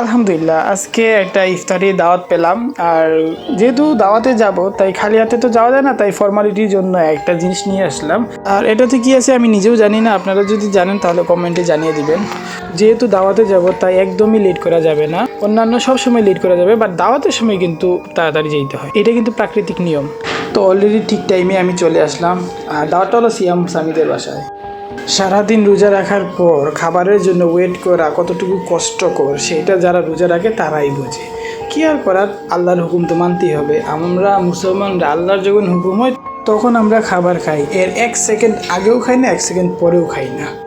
আলহামদুলিল্লাহ, আজকে একটা ইফতারি দাওয়াত পেলাম। আর যেহেতু দাওয়াতে যাব, তাই খালি হাতে তো যাওয়া যায় না, তাই ফর্মালিটির জন্য একটা জিনিস নিয়ে আসলাম। আর এটাতে কি আছে আমি নিজেও জানি না, আপনারা যদি জানেন তাহলে কমেন্টে জানিয়ে দিবেন। যেহেতু দাওয়াতে যাব, তাই একদমই লেট করা যাবে না। অন্যান্য সব সময় লেট করা যাবে বাট দাওয়াতের সময় কিন্তু তাড়াতাড়ি যেতে হয়। এটা কিন্তু প্রাকৃতিক নিয়ম। তো অলরেডি ঠিক টাইমে আমি চলে আসলাম। আর দাওয়াতটা হলো সিয়াম সামিদের বাসায়। সারাদিন রোজা রাখার পর খাবারের জন্য ওয়েট করা কতটুকু কষ্টকর, সেটা যারা রোজা রাখে তারাই বোঝে। কী আর করার? আল্লাহর হুকুম তো মানতেই হবে। আমরা মুসলমানরা আল্লাহর যখন হুকুম হয়, তখন আমরা খাবার খাই। এর এক সেকেন্ড আগেও খাই না, এক সেকেন্ড পরেও খাই না।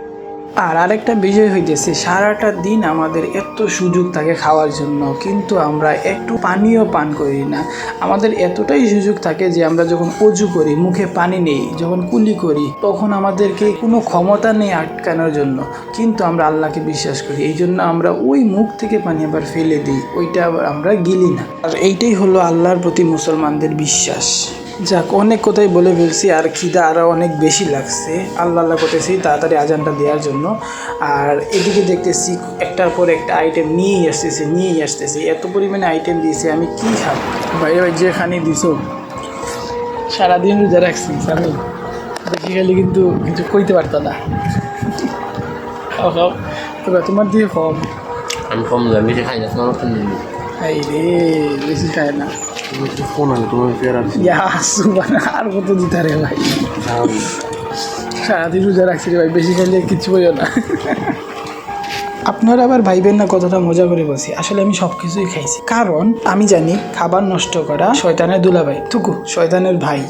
আর আরেকটা বিষয় হইতেছে, সারাটা দিন আমাদের এত সুযোগ থাকে খাওয়ার জন্য, কিন্তু আমরা একটু পানিও পান করি না। আমাদের এতটাই সুযোগ থাকে যে আমরা যখন অজু করি, মুখে পানি নেই, যখন কুলি করি, তখন আমাদেরকে কোনো ক্ষমতা নেই আটকানোর জন্য। কিন্তু আমরা আল্লাহকে বিশ্বাস করি, এই জন্য আমরা ওই মুখ থেকে পানি আবার ফেলে দিই, ওইটা আবার আমরা গিলি না। আর এইটাই হলো আল্লাহর প্রতি মুসলমানদের বিশ্বাস। যাক অনেক কথাই বলে ফেলছি আর খিদা আরও অনেক বেশি লাগছে। আল্লাহ আল্লাহ করতেছি তাড়াতাড়ি আজানটা দেওয়ার জন্য। আর এদিকে দেখতেছি একটার পর একটা আইটেম নিয়েই আসতেছে নিয়েই আসতেছে। এত পরিমাণে আইটেম দিয়েছে আমি কি খাব? ভাই ভাই যেখানে দিছো সারাদিন রোজা রাখছি আমি বেশি খালি কিন্তু কিছু কইতে পারতো না। খাও খাও। তবে তোমার দিয়ে কম আমি কম বেশি খাই না তোমার এই রে বেশি খায় না। ফোন আর কত দিতে সারাদিন রোজা রাখছি ভাই, বেশি খাইলে কিছু বইও না। আপনারা আবার ভাইবেন না কতটা মজা করে বসি। আসলে আমি সব কিছুই খাইছি। কারণ, আমি জানি খাবার নষ্ট করা শয়তানের দুলাভাই। টুকু শয়তানের ভাই।